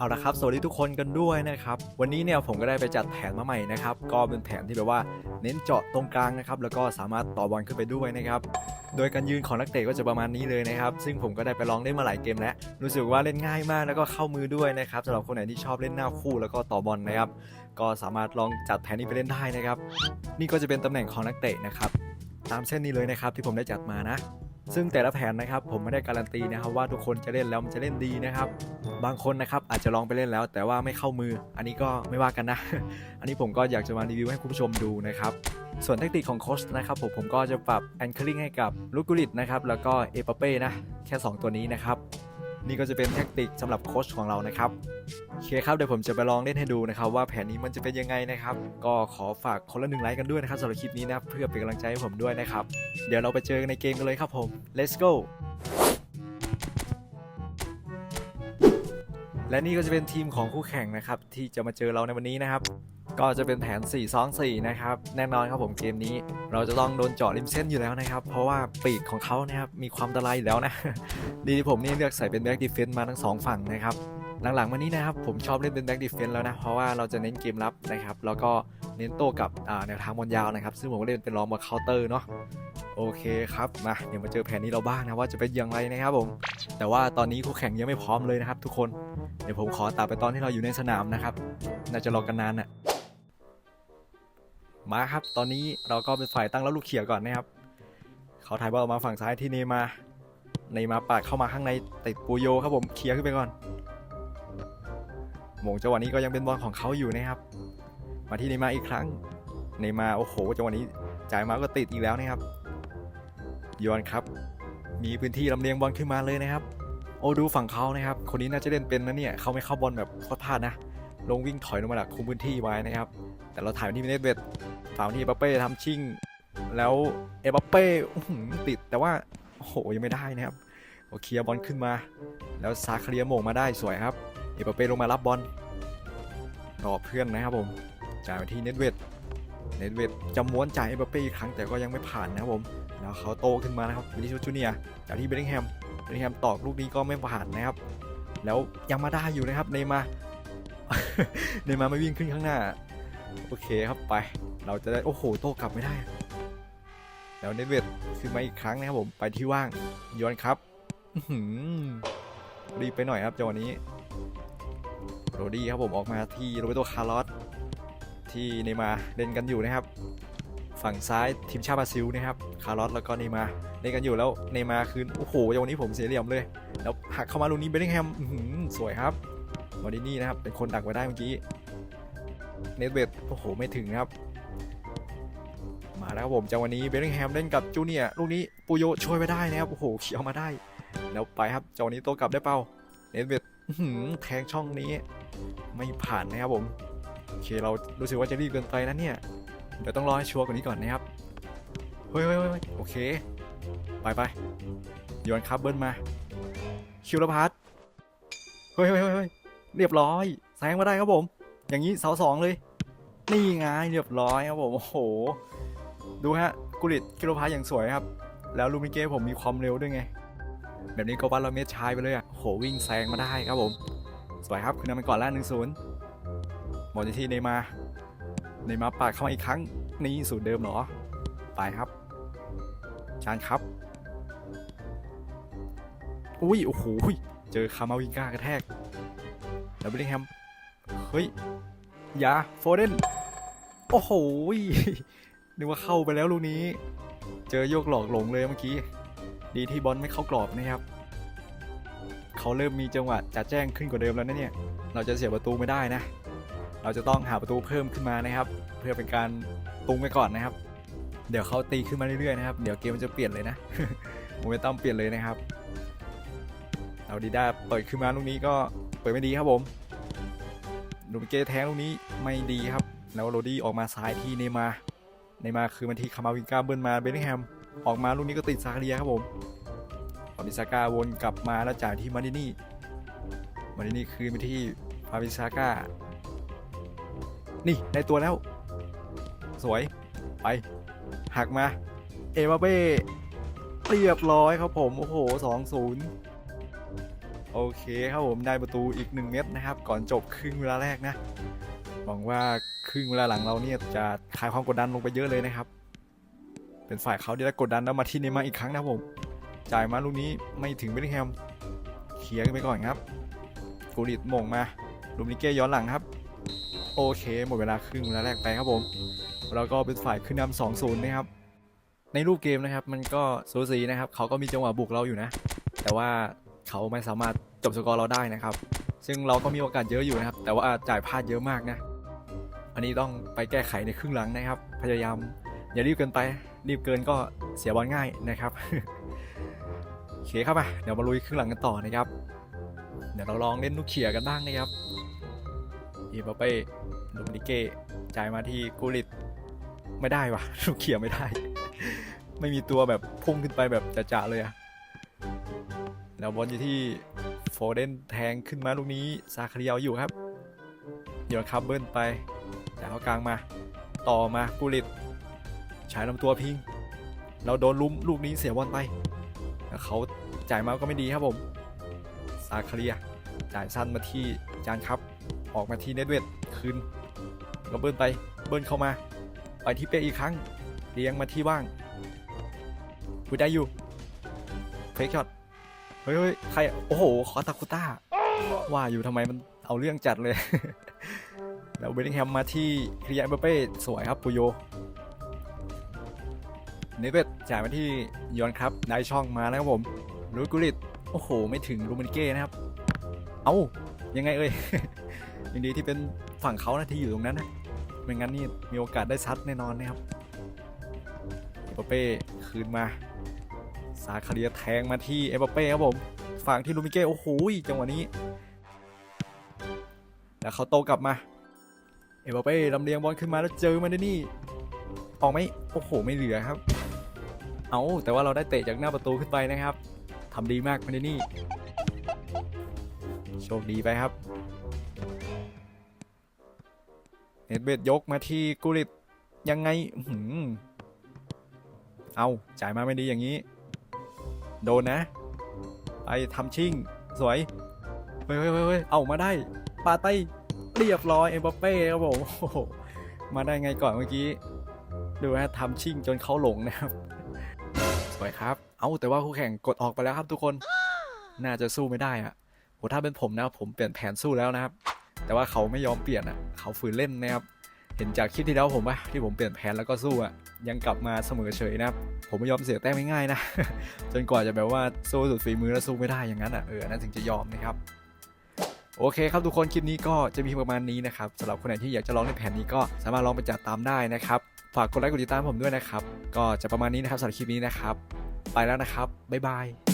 เอาละครับ สวัสดีทุกคนกันด้วยนะครับ วันนี้เนี่ยผมก็ได้ไปจัดแผนมาใหม่นะครับ ก็เป็นแผนที่แบบว่าเน้นเจาะตรงกลางนะครับ แล้วก็สามารถต่อบอลขึ้นไปด้วยนะครับ โดยการยืนของนักเตะก็จะประมาณนี้เลยนะครับ ซึ่งผมก็ได้ไปลองเล่นมาหลายเกมแล้ว รู้สึกว่าเล่นง่ายมากแล้วก็เข้ามือด้วยนะครับสำหรับคนไหนที่ชอบเล่นหน้าคู่แล้วก็ต่อบอลนะครับ ก็สามารถลองจัดแผนนี้ไปเล่นได้นะครับ นี่ก็จะเป็นตำแหน่งของนักเตะนะครับ ตามเส้นนี้เลยนะครับที่ผมได้จัดมานะ ซึ่งแต่ละแผนนะครับผมไม่ได้การันตีนะครับว่าทุกคนจะเล่นแล้วมันจะเล่นดีนะครับ บางคนนะครับอาจจะลองไปเล่นแล้ว แต่ว่าไม่เข้ามือ อันนี้ก็ไม่ว่ากันนะ อันนี้ผมก็อยากจะมารีวิวให้คุณผู้ชมดูนะครับส่วนเทคนิคของโค้ชนะครับผมผมก็จะปรับแอนคลิงให้กับลูกุลิตนะครับแล้วก็เอปเป้นะแค่ 2 ตัวนี้นะครับ นี่ก็จะเป็นเทคนิคสำหรับโค้ชของเรานะครับโอเคครับเดี๋ยวผมจะไปลองเล่นให้ดูนะครับ ว่าแผนนี้มันจะเป็นยังไงนะครับ ก็ขอฝากคนละหนึ่งไลค์กันด้วยนะครับสำหรับคลิปนี้นะเพื่อเป็นกำลังใจให้ผมด้วยนะครับ เดี๋ยวเราไปเจอกันในเกมกันเลยครับผม let's go และนี่ก็จะเป็นทีมของคู่แข่งนะครับ ที่จะมาเจอเราในวันนี้นะครับ ก็จะเป็นแผน 4-2-4 นะครับ แน่นอนครับผมเกมนี้ เราจะต้องโดนเจาะริมเส้นอยู่แล้วนะครับ เพราะว่าปีกของเขานะครับมีความอันตรายอยู่แล้วนะ ดีที่ผมนี่เลือกใส่เป็นแบ็กดีเฟนต์มาทั้งสองฝั่งนะครับ หลังๆมานี้นะครับผมชอบเล่นเป็นแบ็กดีเฟนต์แล้วนะ เพราะว่าเราจะเน้นเกมรับนะครับ แล้วก็เน้นโต้กับแนวทางบอลยาวนะครับ ซึ่งผมก็เล่นเป็นรองบอลเคาน์เตอร์เนาะโอเคครับมาเดี๋ยวมาเจอแผนนี้เราบ้างนะว่าจะเป็นอย่างไรนะครับผม แต่ว่าตอนนี้คู่แข่งยังไม่พร้อมเลยนะครับ ทุกคนเดี๋ยวผมขอตัดไปตอนที่เราอยู่ในสนามนะครับน่าจะรอกันนานน่ะ มาครับ ตอนนี้เราก็เป็นฝ่ายตั้งแล้วลูกเขียก่อนนะครับ เขาถ่ายบอลออกมาฝั่งซ้ายที่เนมาเนมาปาดเข้ามาข้างในติดปูโยครับผมเคลียร์ขึ้นไปก่อนโมงจังหวะนี้ก็ยังเป็นบอลของเขาอยู่นะครับ มาที่เนมาอีกครั้ง เนมาโอ้โหจังหวะนี้จ่ายมาก็ติดอีกแล้วนะครับยอนครับ มีพื้นที่ลำเลียงบอลขึ้นมาเลยนะครับ โอ้ดูฝั่งเขานะครับ คนนี้น่าจะเล่นเป็นนะเนี่ยเขาไม่เข้าบอลแบบพลาดนะ ลงวิ่งถอยลงมาดักคุมพื้นที่ไว้นะครับ แต่เราถ่ายมาที่เนตเว ดฝั่งที่เอบัปเป้ทำชิ่ง แล้วเอบัปเป้ติดแต่ว่า โอ้โห ยังไม่ได้นะครับโอเคียบอลขึ้นมา แล้วซาคาเรียโมงมาได้สวยครับ เอบัปเป้ลงมารับบอลรอเพื่อนนะครับผมจ่ายไปที่เน็ตเวดเน็ตเวดจะม้วนจ่ายเอบัปเป้อีกครั้งแต่ก็ยังไม่ผ่านนะครับผมแล้วเขาโตขึ้นมานะครับวินิชูจูเนียจากที่เบลลิงแฮมเบลลิงแฮมตอกลูกนี้ก็ไม่ผ่านนะครับ แล้วยังมาได้อยู่นะครับเนมาเนมาไม่วิ่งขึ้นข้างหน้า โอเคครับไป เราจะได้โอ้โหโต้กลับไม่ได้ แล้วเนเวดขึ้นมาอีกครั้งนะครับผมไปที่ว่างย้อนครับรีบไปหน่อยครับจังหวะนี้โรดี้ครับผมออกมาที่โรเบโตคาร์ลอสที่เนมาเล่นกันอยู่นะครับ ฝั่งซ้ายทีมชาติบราซิลนะครับคาร์ลอสแล้วก็เนมาเล่นกันอยู่แล้วเนมาคืนโอ้โหจังหวะนี้ผมเสียเหลี่ยมเลย แล้วหักเข้ามาลูกนี้เบลลิงแฮมสวยครับมอร์ดินี่นะครับเป็นคนดักไว้ได้เมื่อกี้ เนตเวดโอ้โห ไม่ถึงครับ มาแล้วครับผมจังวะนี้เบลลิงแฮมเล่นกับจูเนียลูกนี้ปูโยช่วยไว้ได้นะครับ โอ้โหเขียวมาได้ แล้วไปครับจังวะนี้โต้กลับได้เปล่าเนตเวดแทงช่องนี้ ไม่ผ่านนะครับผมโอเคเรารู้สึกว่าจะรีบเกินไปนะเนี่ยเดี๋ยวต้องรอให้ชัวร์กว่านี้ก่อนนะครับเฮ้ยเฮ้ยเฮ้ยโอเค ไปไปโยนครับเบิ้ลมา คิวลพัทเฮ้ยเฮ้ยเฮ้ยเฮ้ยเรียบร้อยแซงมาได้ครับผม อย่างนี้เสาสองเลย นี่ไงเรียบร้อยครับผม โอ้โห ดูฮะ กุลิตคิโลพาอย่างสวยครับ แล้วลูมิเก้ผมมีความเร็วด้วยไง แบบนี้ก็วัดเราเมตรชายไปเลยอะโหวิ่งแซงมาได้ครับผม สวยครับคือนำไปก่อนแล้วหนึ่งศูนย์หมดที่เนมา เนมาปาดเข้ามาอีกครั้ง นี่สูตรเดิมเหรอ ไปครับ ชานครับ อุ้ย โอ้โห เจอคามาวิงก้ากระแทกแล้วเบลลิงแฮม เฮ้ย อย่าโฟเดน โอ้โหนึกว่าเข้าไปแล้วลูกนี้ เจอโยกหลอกหลงเลยเมื่อกี้ ดีที่บอลไม่เข้ากรอบนะครับ เขาเริ่มมีจังหวะจัดแจ้งขึ้นกว่าเดิมแล้วนะเนี่ย เราจะเสียประตูไม่ได้นะ เราจะต้องหาประตูเพิ่มขึ้นมานะครับ เพื่อเป็นการตุงไปก่อนนะครับ เดี๋ยวเขาตีขึ้นมาเรื่อยๆนะครับ เดี๋ยวเกมมันจะเปลี่ยนเลยนะโมเมนตัมเปลี่ยนเลยนะครับ เอาดีด้าเปิดขึ้นมาลูกนี้ก็เปิดไม่ดีครับผม ลูมิเกแทงลูกนี้ไม่ดีครับ แล้วโรดี้ออกมาซ้ายที่เนมาร์เนมาร์คือมันที่คามาวินกาเบิร์นมาเบลลิแฮม ออกมาลูกนี้ก็ติดซาคาเรียครับผมออดิซาก้าวนกลับมาแล้วจ่ายที่มาดินี่ มาดินี่คืนไปที่ฟาบิซาก้า นี่ได้ตัวแล้ว สวย ไป หักมา เอมาเบ้เรียบร้อยครับผม โอ้โหสองศูนย์ โอเคครับผมได้ประตูอีกหนึ่งเม็ดนะครับ ก่อนจบครึ่งเวลาแรกนะหวังว่าครึ่งเวลาหลังเราเนี่ยจะคลายความกดดันลงไปเยอะเลยนะครับ เป็นฝ่ายเขาได้กดดันแล้วมาที่เนมาอีกครั้งนะผมจ่ายมาลูกนี้ไม่ถึงเบลลิงแฮมเคลียร์กันไปก่อนครับกูริดมงมาลูมินิเก้ย้อนหลังครับ โอเค หมดเวลาครึ่งเวลาแรกไปครับผมแล้วก็เป็นฝ่ายขึ้นนำสองศูนย์นะครับในรูปเกมนะครับ มันก็สูสีนะครับ เขาก็มีจังหวะบุกเราอยู่นะ แต่ว่า เขาไม่สามารถจบสกอร์เราได้นะครับ ซึ่งเราก็มีโอกาสเยอะอยู่นะครับ แต่ว่าจ่ายพลาดเยอะมากนะ อันนี้ต้องไปแก้ไขในครึ่งหลังนะครับ พยายามอย่ารีบเกินไป รีบเกินก็เสียบอลง่ายนะครับโอเคครับอะเดี๋ยวมาลุยครึ่งหลังกันต่อนะครับ เดี๋ยวเราลองเล่นลูกเขี่ยกันบ้างนะครับอีบาเป้ลูมินิเก้จ่ายมาที่กูริตไม่ได้วะลูกเขี่ยไม่ได้ ไม่มีตัวแบบพุ่งขึ้นไปแบบจะๆเลยอะ แล้วบอลอยู่ที่โฟเดนแทงขึ้นมาลูกนี้ซาคาริเอาอยู่ครับโยนคับเบิลไปแต่เขากลางมา ต่อมากูริตใช้ลำตัวพิง เราโดนลุ้มลูกนี้เสียบอลไปเขาจ่ายมาก็ไม่ดีครับผมซาคาเรียจ่ายสั้นมาที่จานครับ ออกมาที่เนตเวดคืนก็เบิ้ลไปเบิ้ลเข้ามา ไปที่เป้อีกครั้งเลี้ยงมาที่ว่างคุยได้อยู่เฟกช็อต ฮ้ยเฮ้ยใคร โอ้โหคอตาคุต้า ว่าอยู่ทำไมมันเอาเรื่องจัดเลย แล้วเบลลิงแฮมมาที่คริยาเบเป้สวยครับ ปุโย เนเวดจ่ายมาที่ยอนครับได้ช่องมานะครับผมลูกุลิต โอ้โห ไม่ถึงลูมินเก้นะครับ เอ้า ยังไงเอ่ยยังดีที่เป็นฝั่งเขานะที่อยู่ตรงนั้นนะไม่งั้นนี่มีโอกาสได้ซัดแน่นอนนะครับเอเปเป้คืนมา ซาคาเรียแทงมาที่เอเปเป้ครับผมฝั่งที่ลูมิเก้โอ้โหจังหวะนี้ แล้วเขาโตกลับมา เอเปเป้ลำเลียงบอลขึ้นมาแล้วเจอมันได้นี่ ออกไหมโอ้โหไม่เหลือครับ เอาแต่ว่าเราได้เตะจากหน้าประตูขึ้นไปนะครับทำดีมากมาเดนี่ โชคดีไปครับเน็ตเบดยกมาที่กุลิตยังไงหือเอาจ่ายมาไม่ดีอย่างนี้ โดนนะ ไปทำชิ่ง สวยเฮ้ยเฮ้ยเฮ้ยเอามาได้ ปาไต้เรียบร้อยเอ็มบัปเป้ครับผมโอ้โหมาได้ไงก่อนเมื่อกี้ ดูนะทำชิ่งจนเขาหลงนะครับ สวยครับ เอาแต่ว่าคู่แข่งกดออกไปแล้วครับทุกคน น่าจะสู้ไม่ได้อะโหถ้าเป็นผมนะผมเปลี่ยนแผนสู้แล้วนะครับ แต่ว่าเขาไม่ยอมเปลี่ยนอะ เขาฝืนเล่นนะครับ เห็นจากคลิปที่แล้วผมปะที่ผมเปลี่ยนแผนแล้วก็สู้อะยังกลับมาเสมอเฉยนะครับ ผมไม่ยอมเสียแต้มง่ายๆนะ จนกว่าจะแบบว่าสู้สุดฝีมือแล้วสู้ไม่ได้อย่างนั้นอะเอออันนั้นถึงจะยอมนะครับโอเคครับทุกคนคลิปนี้ก็จะมีประมาณนี้นะครับสำหรับคนไหนที่อยากจะลองในแผนนี้ก็สามารถลองไปจัดตามได้นะครับฝากกดไลค์กดติดตามผมด้วยนะครับ ก็จะประมาณนี้นะครับสำหรับคลิปนี้นะครับ ไปแล้วนะครับบ๊ายบาย